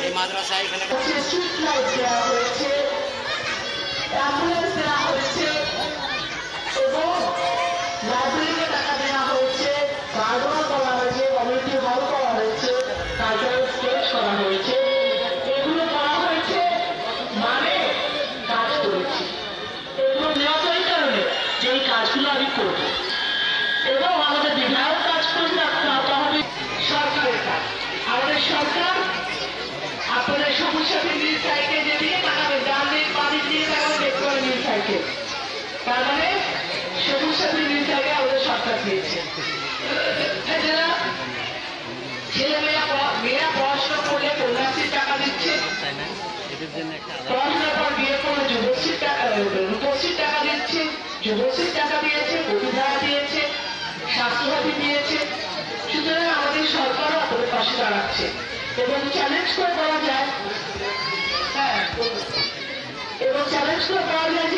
এই মাদ্রাসা এখানে হচ্ছে স্ট্রিট লাইট দেওয়া হয়েছে অ্যাম্বুলেন্স দেওয়া তার মানে সবুজ সাথী নীল সাইকেল আমাদের সরকার দিয়েছে। যুবশ্রীর টাকা দিয়েছে স্বাস্থ্যসাথী দিয়েছে। সুতরাং আমাদের সরকারও যায় হ্যাঁ এবং চ্যালেঞ্জ করে বলা যায়